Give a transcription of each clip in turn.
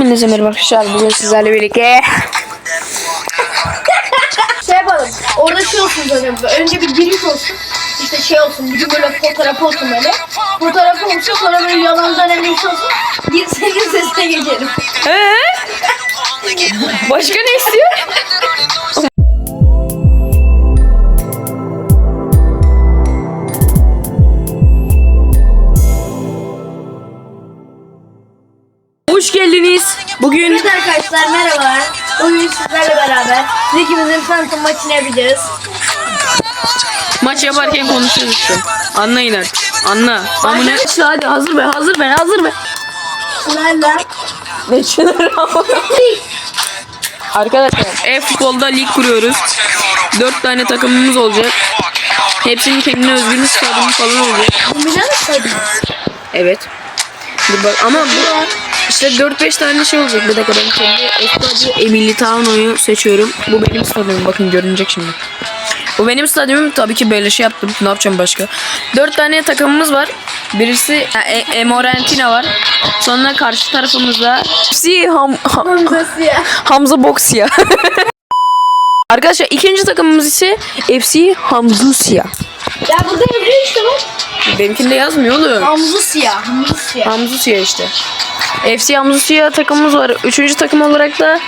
Hepinize merhaba arkadaşlar. Bugün sizlerle birlikte şey yapalım. Orada şey olsun böyle. Önce bir giriş olsun. İşte şey olsun. Bir böyle fotoğrafı olsun böyle. Fotoğrafı olsun sonra böyle yalandan öyle bir şey olsun. Gir senin sesine geçelim. Ee? Başka ne istiyor? geldiniz. Bugün Evet arkadaşlar merhabalar. Bugün sizlerle beraber ligimizin tanıtım maçını yapacağız. maç yaparken konuşuyoruz şu an. Anlayın artık. Anla. Amına. Hadi hazır be, hazır be, hazır be. Sırayla Ne çınar Arkadaşlar e-futbolda lig kuruyoruz. Dört tane takımımız olacak. Hepsinin kendine özgün stadyumu falan olacak. Milan saydım. Evet. Dur bak ama bu işte 4-5 tane şey olacak. Bir dakika ben kendi Estadio Emilitano'yu seçiyorum. Bu benim stadyumum. Bakın görünecek şimdi. Bu benim stadyumum. Tabii ki böyle şey yaptım. Ne yapacağım başka? 4 tane takımımız var. Birisi ha, e, Emorentina var. Sonra karşı tarafımızda FC Ham, Ham- Hamzası ya. Hamza Boxya. Arkadaşlar ikinci takımımız ise FC Hamzusya. Ya burada yazıyor işte bak. Benimkinde yazmıyor oğlum. Hamzusya. Hamzusya. Hamzusya işte. FC Hamzusya takımımız var. Üçüncü takım olarak da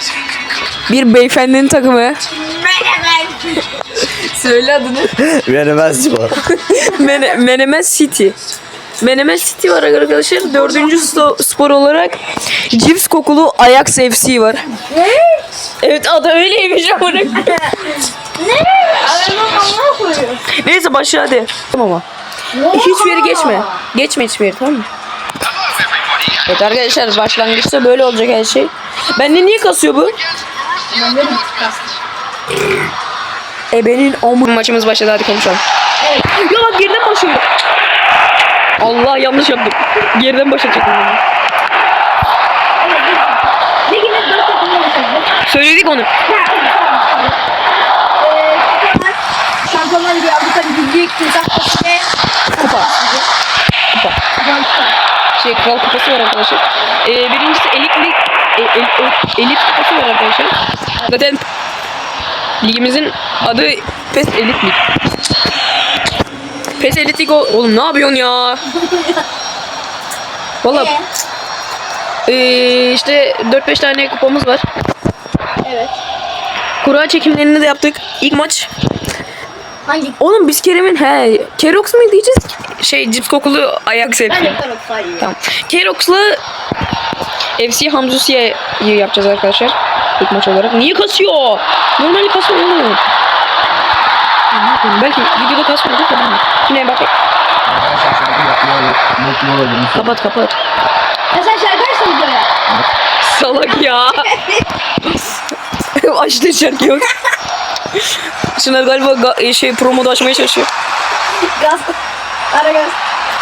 bir beyefendinin takımı. Söyle adını. Veremez bu. Mene, Menemen City. Menemen City var arkadaşlar. Dördüncü spor olarak cips kokulu Ajax FC var. Ne? Evet adı öyleymiş ama. Ne? Neyse başla hadi. Tamam ama. Hiçbir yere geçme. Geçme hiçbir yere tamam mı? Evet arkadaşlar başlangıçta böyle olacak her şey. Bende niye kasıyor bu? Ben de bir. Ebenin omur. Maçımız başladı hadi konuşalım. Evet. Ya bak geriden başlıyor. Allah yanlış yaptım. Geriden olacak. Söyledik onu. Şampiyonlar Ligi, Avrupa Ligi, Lig, Tuzak Kupası ve Kupa. Kupa. Şey kral kupası var arkadaşlar. Ee, birincisi elit lig. e- el- el- elit kupası var arkadaşlar. Zaten ligimizin adı PES Elit Lig. PES Elit Lig oğlum ne yapıyorsun ya? Valla ee, işte 4-5 tane kupamız var. Evet. Kura çekimlerini de yaptık. İlk maç. Hangi? Oğlum biz Kerem'in he Kerox mu diyeceğiz? Şey cips kokulu ayak Ben sevdi. de Galatasaray. Tamam. Kerox'la FC Hamzusi'ye yapacağız arkadaşlar. İlk maç olarak. Niye kasıyor? Normalde kasıyor oğlum. Belki videoda kasmayacak da ben. Yine bak. Kapat kapat. Ya sen şarkı videoya. Salak ya. Açtı şarkı yok. Şunlar galiba ga- şey promoda açmaya çalışıyor. Gaz. Ara gaz.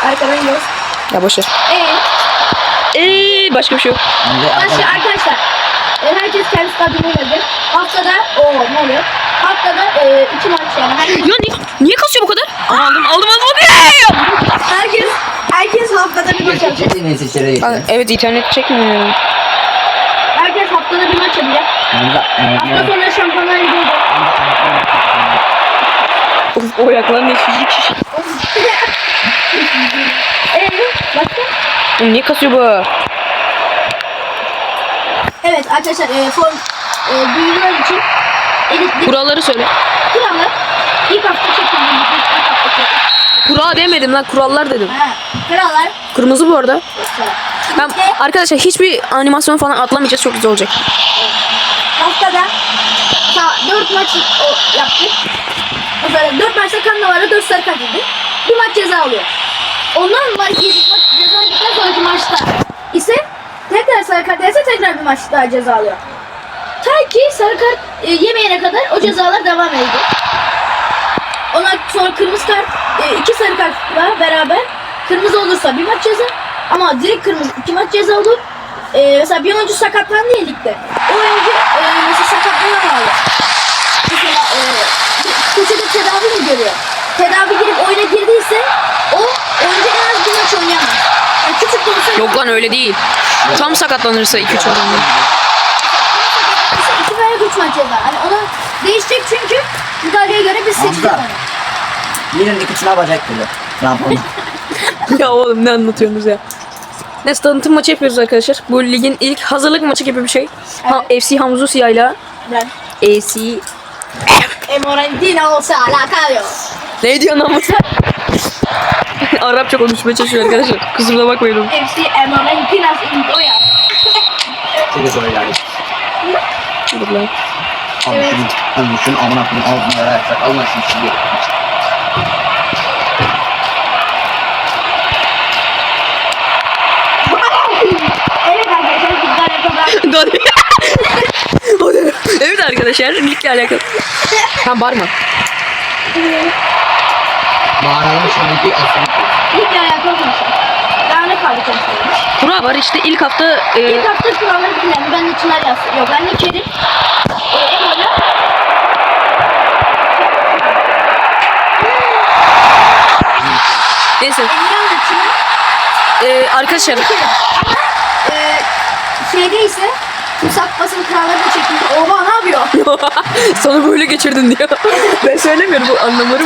Arkadan gaz. Ya boşver. Eee? Eee başka bir şey yok. Başka arkadaşlar. e, herkes kendi stadyumuna gelecek. Haftada o ne oluyor? Haftada e, iki maç yani. Her, Ya niye, niye kasıyor bu kadar? Aa, aldım aldım aldım. Okey. herkes herkes haftada bir maç yapacak. Evet internet çekmiyor. Herkes haftada bir maç yapacak. Hafta sonu Şampiyonlar o ayakların ne şiş. Eee? Niye kasıyor bu? Evet arkadaşlar e, form e, duyurular için elitli Kuralları söyle. kurallar ilk hafta çekildiğimiz ilk hafta çekildiğimiz. Kura demedim lan kurallar dedim. Ha, kurallar Kırmızı bu arada. Ben arkadaşlar hiçbir animasyon falan atlamayacağız çok güzel olacak. haftada ta, 4 maç yaptık. Mesela 4 maçta kan var 4 sarı kart yedi. Bir maç ceza alıyor. Ondan maç yedi maç ceza yedikten sonraki maçta ise tekrar sarı kart yerse tekrar bir maç daha ceza alıyor. Ta ki sarı kart e, yemeyene kadar o cezalar devam ediyor. Ondan sonra kırmızı kart, e, iki sarı kartla beraber kırmızı olursa bir maç ceza ama direkt kırmızı iki maç ceza olur. E, mesela bir oyuncu sakatlandı ya. O oyuncu e, mesela e, köşede tedavi mi görüyor? Tedavi girip oyuna girdiyse o oyuncu en az bir maç oynayamaz. Yani küçük de olsa Yok lan öyle değil. Tam sakatlanırsa 2-3 adamda. İki veya üç maç ceza. Hani onu değişecek çünkü müdahaleye göre biz seçeceğiz. Hamza. onu. Birinin kıçına bacak gibi. Rampon. ya oğlum ne anlatıyorsunuz ya. Neyse tanıtım maçı yapıyoruz arkadaşlar. Bu ligin ilk hazırlık maçı gibi bir şey. Ha, FC Hamzusiya ile Ben AC... Emorantina olsa alakalı yok. Ne diyorsun ama sen? Arapça konuşmaya çalışıyor arkadaşlar. Kusuruna bakmayın. FC Emorantinas Indoya. Şöyle böyle yani. Dur lan. Al Evet. şunu. Al şunu amına koyayım. Al bunu ayaklar. Alma şunu şimdi. Evet arkadaşlar bizler yapalım. Dur. O ne? evet arkadaşlar ligle alakalı. Tamam bağırma. Bağıralım şimdi bir asın. İlk alakalı konuşalım. Daha ne kaldı konuşalım? Kura var işte ilk hafta e, İlk hafta kuralları dinlendi. Ben de Çınar yazdım. Yok ben de Kerim. Ee, neyse Emirhan da Çınar. e, arkadaşlar. Ama e, şeyde ise Musak basın kuralları da çekildi. Oha ne yapıyor? sana böyle geçirdin diyor. ben söylemiyorum bu anlamları.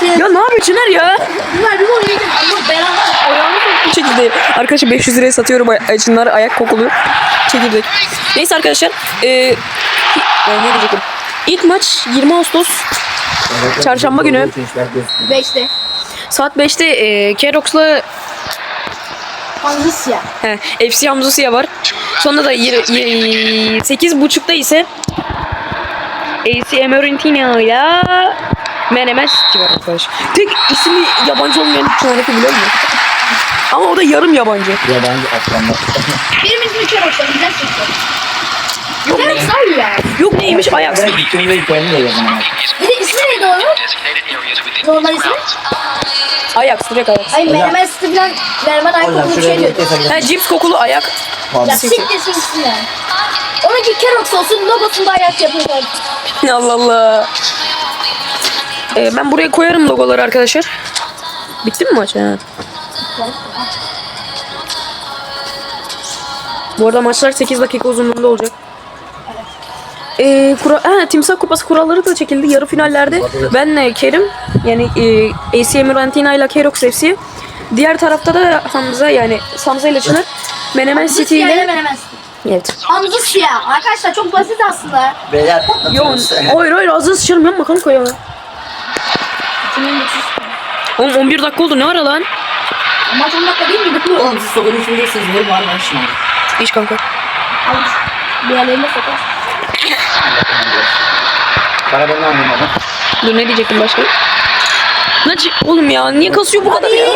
Şey, Ya ne yapıyor Çınar ya? bunlar bir oyuna girdi. Allah belanı. Ayağını bu çekirdeği. Arkadaşlar 500 liraya satıyorum ay- Çınar ayak kokulu çekirdek. Neyse arkadaşlar. E, e, ne diyecektim? İlk maç 20 Ağustos Çarşamba günü. Beşte. saat 5'te e, Kerox'la Hanzısya. He, FC Hamzusiya var. Sonra da 8.30'da ise AC Emerentina ile Menemen City var arkadaş. Tek ismi yabancı olmayan çoğunlukla biliyor musun? Ama o da yarım yabancı. Yabancı aslanlar. Benim ismim Kerox'ta. Güzel çıktı. Abi ya. Yok neymiş Ajax. Bir de ismi neydi onun? Normal ismi? Ajax direkt Ajax. Ay menemen sütü falan Nerman Hocam Aykut'un şuraya şey bir diyordu. Ha cips kokulu ayak. Ya Pardon. siktir ismi ya. Onunki Kerox olsun logosunda ayak yapıyorlar. Allah Allah. Ee, ben buraya koyarım logoları arkadaşlar. Bitti mi maç? Ha. Bu arada maçlar 8 dakika uzunluğunda olacak. Ee, kura ha, Timsah Kupası kuralları da çekildi. Yarı finallerde benle Kerim yani e, AC Emirantina ile Kerox FC. Diğer tarafta da Hamza yani Hamza ile Çınar. Menemen City ile menemen sütü. Evet. Hamza siyah. Arkadaşlar çok basit aslında. Beyler patlatıyoruz. Hayır hayır ağzını sıçarım yapma kanka ya. Oğlum 11 dakika oldu ne ara lan? Maç 10 dakika değil mi? Dur. Oğlum siz sokakın içindeysiniz. Vurma şimdi. İş kanka. Al. Bir yerlerine sokar. Para ben anlamadım. Dur ne diyecektim başka? Ne oğlum ya niye kasıyor bu kadar ya?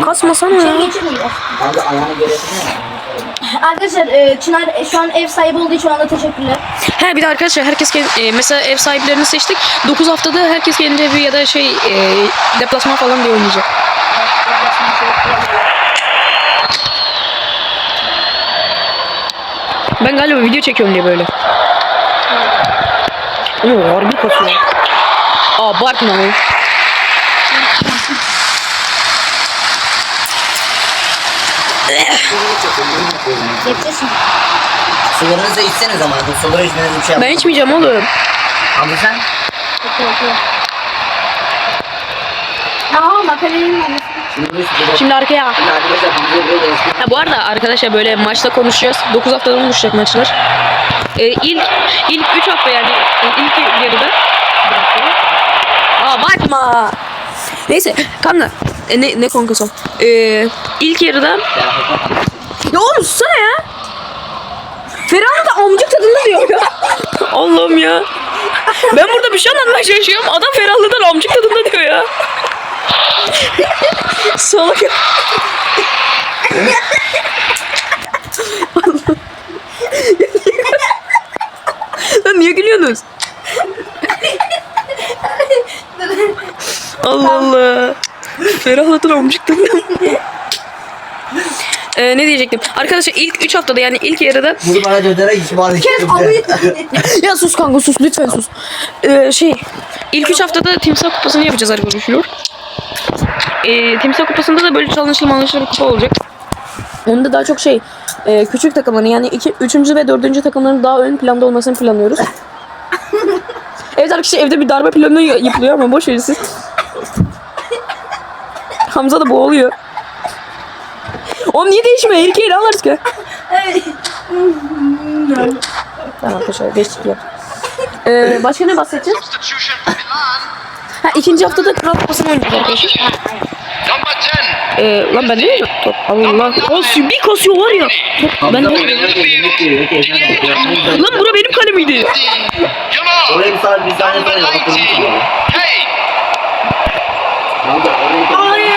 Kasmasana Şey ya. geçirmiyor. Ayağını? Arkadaşlar e, Çınar e, şu an ev sahibi olduğu için ona teşekkürler. He bir de arkadaşlar herkes e, mesela ev sahiplerini seçtik. 9 haftada herkes kendi evi ya da şey e, deplasman falan diye oynayacak. Ben galiba video çekiyorum diye böyle. Ama harbi kasıyor. Aa bakma ya. Geçeceksin. Sularınızı içseniz ama bu suları içmeniz bir şey Ben yapmaz. içmeyeceğim oğlum. Abi sen? Aa makarnanın. Şimdi arkaya. Ha, bu arada arkadaşlar böyle maçta konuşacağız. 9 haftadan oluşacak maçlar. Ee, ilk ilk 3 hafta yani e, ilk yarıda. Aa bakma. Neyse kanka. E, ne ne kankası? o? Ee, ilk yarıda ya oğlum sussana ya. Ferhan da amcık tadında diyor ya. Allah'ım ya. Ben burada bir şey anlatmaya çalışıyorum. Adam ferahlıdan amcık tadında diyor ya. Salak Lan niye gülüyorsunuz? Allah Allah. Ferahlatın amcıktım. ee, ne diyecektim? Arkadaşlar ilk 3 haftada yani ilk yarıda Bunu bana hiç bari Kes abi. ya sus kanka sus lütfen sus. Ee, şey ilk 3 haftada timsah kupasını yapacağız arkadaşlar. e, Timsah Kupası'nda da böyle challenge'lı manışlı bir kupa olacak. Onda daha çok şey e, küçük takımların yani iki, üçüncü ve dördüncü takımların daha ön planda olmasını planlıyoruz. evet arkadaşlar evde bir darbe planı yapılıyor ama boş verin siz. Hamza da boğuluyor. Oğlum niye değişmiyor? İlk yeri alırız ki. Tamam arkadaşlar geçtik ya. Ee, başka ne bahsedeceğiz? Ha ikinci haftada Kral Kupası'nı oynayacağız arkadaşlar. Number 10. Ee, lan ben değil mi? Top. Allah. O bir kasıyor var ya. Top ben. Lan bura benim kalemiydi. Oraya bir saat bir saniye Number sonra 90. kapatırım. Kane. Hamza oraya bir Hayır.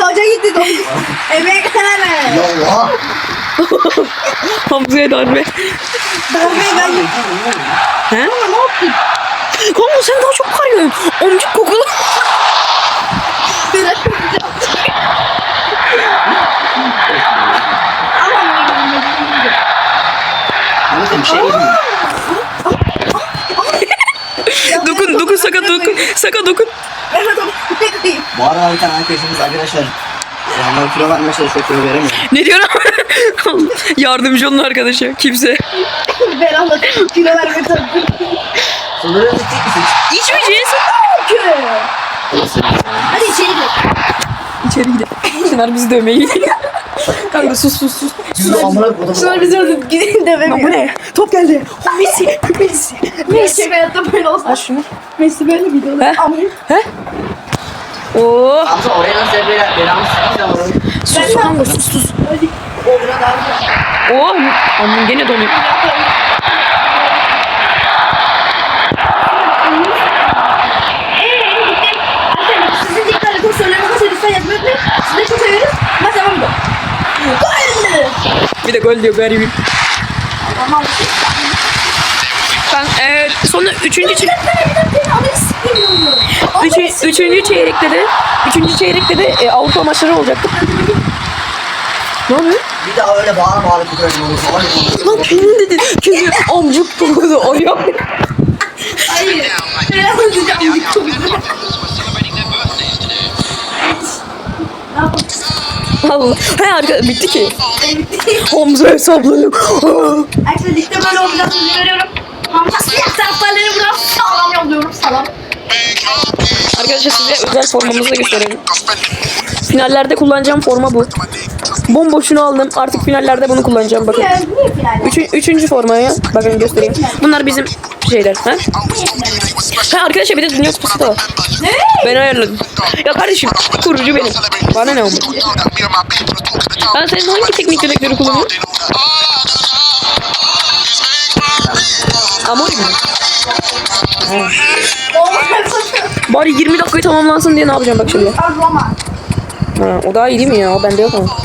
Hoca gitti top. Emek verme. Allah. Hamza'ya darbe. Darbeyi ben He? Ne yaptın? Sen daha çok karıyorsun. Omcuk kokulu. Bir şey mi? dokun dokun saka dokun. Saka dokun. Bu arada bir tane arkadaşımız arkadaşlar. Yani kilo vermeye çalışıyor kilo veremiyor. Ne diyorsun? Yardımcı onun arkadaşı. Kimse. Ben anlatayım. Kilo verme tabii. Sınırı tutacak mısın? İçmeyeceğiz. Hadi içeri gir. İçeri gidelim. Çınar bizi dövmeye gidiyor. Kanka sus sus sus. Yüzü amına koydum. Şunlar bizi öldü. Gidin Lan bu ne? Top geldi. Messi. Messi. Gerçek hayatta böyle olsa. Aç şunu. Messi böyle miydi oğlum? He? Ama He? Oo. Hamza oraya nasıl bela belamı sıkacağım. Sus kanka sus sus. var. Oo. Aman gene donuyor. De çok severiz. Maç devam ediyor. Gol! Bir de gol diyor garibim. Tamam. Ben e, sonra üçüncü çey- Üçü, üçü, üçüncü çeyrekte de üçüncü çeyrekte de e, Avrupa maçları olacaktı. Ne oluyor? Bir daha öyle bağıra bağıra tutuyorum olur. Lan kendin dedi. Kendi amcuk kokudu o yok. Hayır. Helal olsun canım. Çok Allah. He arka bitti ki. Hamza hesapladım. Arkadaşlar ligde böyle olacağını veriyorum. Hamza siyah taraftarları biraz sağlam yolluyorum. Sağlam. Arkadaşlar size özel formamızı da gösterelim. Finallerde kullanacağım forma bu. Bomboşunu aldım. Artık finallerde bunu kullanacağım bakın. Yani bu niye final? Üçü, üçüncü formaya bakın göstereyim. Bunlar bizim şeyler. Ha? ha arkadaşlar bir de Dünya Kupası da var. Ne? Ben ayarladım. Ya kardeşim kurucu benim. Bana ne oldu? Ben senin hangi teknik direktörü kullanıyorsun? Amori mi? Bari 20 dakikayı tamamlansın diye ne yapacağım bak şimdi. Ha, o daha iyi değil mi ya? O bende yok ama.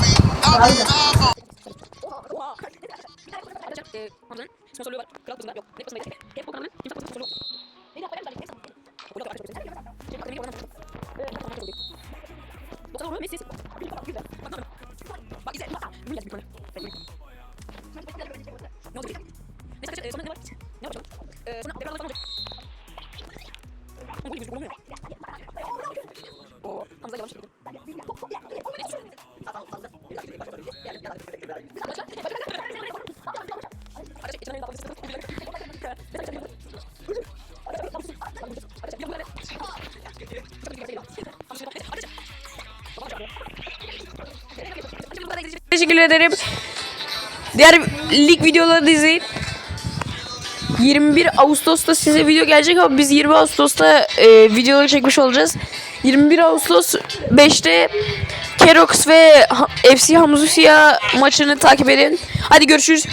Teşekkür ederim. Diğer lig videoları izleyin. 21 Ağustos'ta size video gelecek ama biz 20 Ağustos'ta e, videoları çekmiş olacağız. 21 Ağustos 5'te Kerox ve FC Hamzusia maçını takip edin. Hadi görüşürüz.